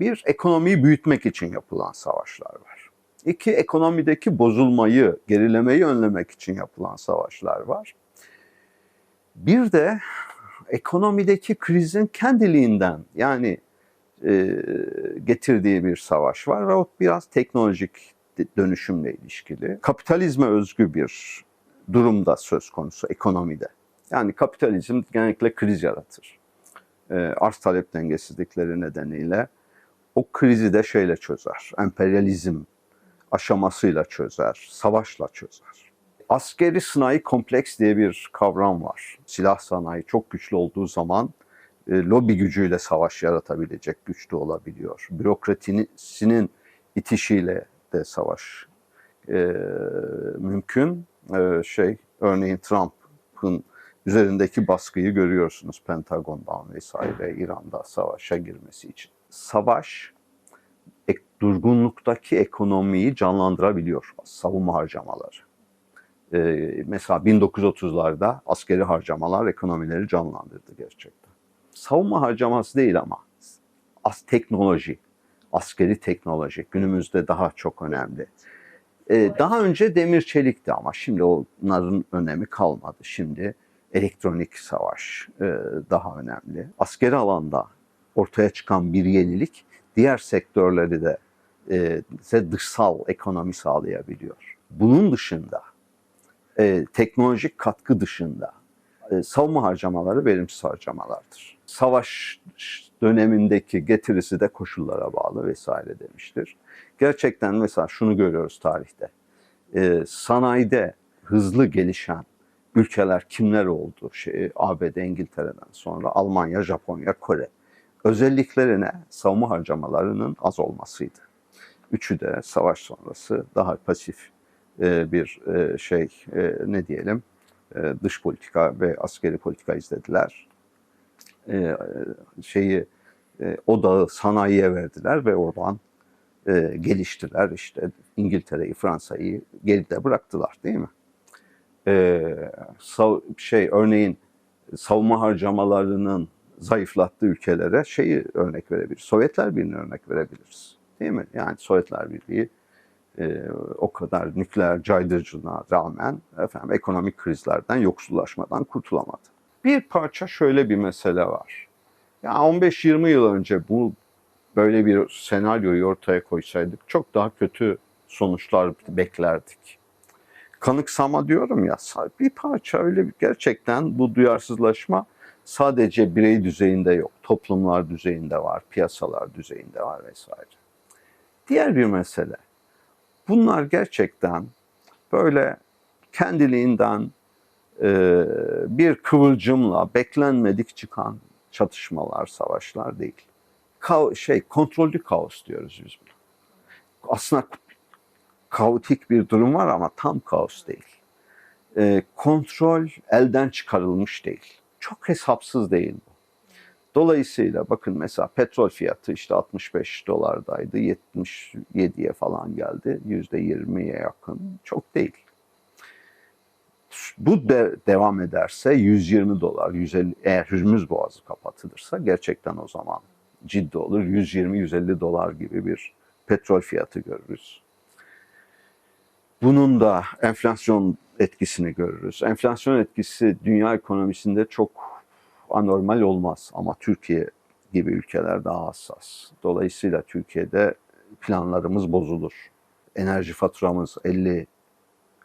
Bir, ekonomiyi büyütmek için yapılan savaşlar var. İki, ekonomideki bozulmayı, gerilemeyi önlemek için yapılan savaşlar var. Bir de ekonomideki krizin kendiliğinden yani e, getirdiği bir savaş var ve o biraz teknolojik dönüşümle ilişkili. Kapitalizme özgü bir durumda söz konusu ekonomide. Yani kapitalizm genellikle kriz yaratır. E, arz talep dengesizlikleri nedeniyle o krizi de şeyle çözer. Emperyalizm aşamasıyla çözer, savaşla çözer. Askeri sanayi kompleks diye bir kavram var. Silah sanayi çok güçlü olduğu zaman e, lobi gücüyle savaş yaratabilecek güçlü olabiliyor. Bürokratisinin itişiyle de savaş e, mümkün. E, şey örneğin Trump'ın üzerindeki baskıyı görüyorsunuz Pentagon'dan vesaire İran'da savaşa girmesi için. Savaş ek, durgunluktaki ekonomiyi canlandırabiliyor savunma harcamaları. Ee, mesela 1930'larda askeri harcamalar ekonomileri canlandırdı gerçekten. Savunma harcaması değil ama as teknoloji, askeri teknoloji günümüzde daha çok önemli. Ee, daha önce demir çelikti ama şimdi onların önemi kalmadı. Şimdi elektronik savaş e, daha önemli. Askeri alanda ortaya çıkan bir yenilik diğer sektörleri de e, dışsal ekonomi sağlayabiliyor. Bunun dışında e, teknolojik katkı dışında e, savunma harcamaları verimsiz harcamalardır. Savaş dönemindeki getirisi de koşullara bağlı vesaire demiştir. Gerçekten mesela şunu görüyoruz tarihte. E, sanayide hızlı gelişen ülkeler kimler oldu? Şey, ABD, İngiltere'den sonra Almanya, Japonya, Kore. Özelliklerine savunma harcamalarının az olmasıydı. Üçü de savaş sonrası daha pasif e, bir e, şey e, ne diyelim dış politika ve askeri politika izlediler. Şeyi odağı sanayiye verdiler ve oradan geliştiler. İşte İngiltere'yi, Fransa'yı geride bıraktılar değil mi? Şey örneğin savunma harcamalarının zayıflattığı ülkelere şeyi örnek verebiliriz. Sovyetler Birliği'ne örnek verebiliriz. Değil mi? Yani Sovyetler Birliği e, o kadar nükleer caydırıcılığına rağmen efendim ekonomik krizlerden, yoksullaşmadan kurtulamadı. Bir parça şöyle bir mesele var. Ya yani 15-20 yıl önce bu böyle bir senaryoyu ortaya koysaydık çok daha kötü sonuçlar beklerdik. Kanıksama diyorum ya bir parça öyle gerçekten bu duyarsızlaşma sadece birey düzeyinde yok. Toplumlar düzeyinde var, piyasalar düzeyinde var vesaire. Diğer bir mesele. Bunlar gerçekten böyle kendiliğinden e, bir kıvılcımla beklenmedik çıkan çatışmalar, savaşlar değil. Ka şey kontrollü kaos diyoruz biz buna. Aslında kaotik bir durum var ama tam kaos değil. E, kontrol elden çıkarılmış değil. Çok hesapsız değil bu. Dolayısıyla bakın mesela petrol fiyatı işte 65 dolardaydı. 77'ye falan geldi. %20'ye yakın. Çok değil. Bu de devam ederse 120 dolar, 150 eğer Hürmüz Boğazı kapatılırsa gerçekten o zaman ciddi olur. 120-150 dolar gibi bir petrol fiyatı görürüz. Bunun da enflasyon etkisini görürüz. Enflasyon etkisi dünya ekonomisinde çok anormal olmaz ama Türkiye gibi ülkeler daha hassas. Dolayısıyla Türkiye'de planlarımız bozulur. Enerji faturamız 50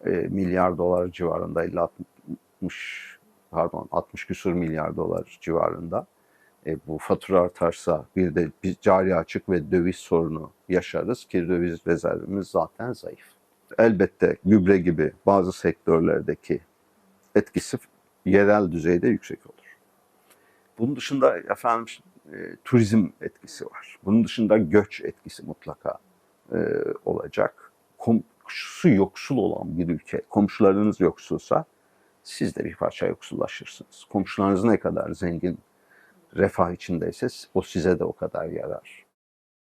e, milyar dolar civarında, 50 60 pardon 60 küsur milyar dolar civarında. E, bu fatura artarsa bir de bir cari açık ve döviz sorunu yaşarız ki döviz rezervimiz zaten zayıf. Elbette gübre gibi bazı sektörlerdeki etkisi yerel düzeyde yüksek olur. Bunun dışında efendim e, turizm etkisi var. Bunun dışında göç etkisi mutlaka e, olacak. Komşusu yoksul olan bir ülke, komşularınız yoksulsa siz de bir parça yoksullaşırsınız. Komşularınız ne kadar zengin, refah içindeyse o size de o kadar yarar.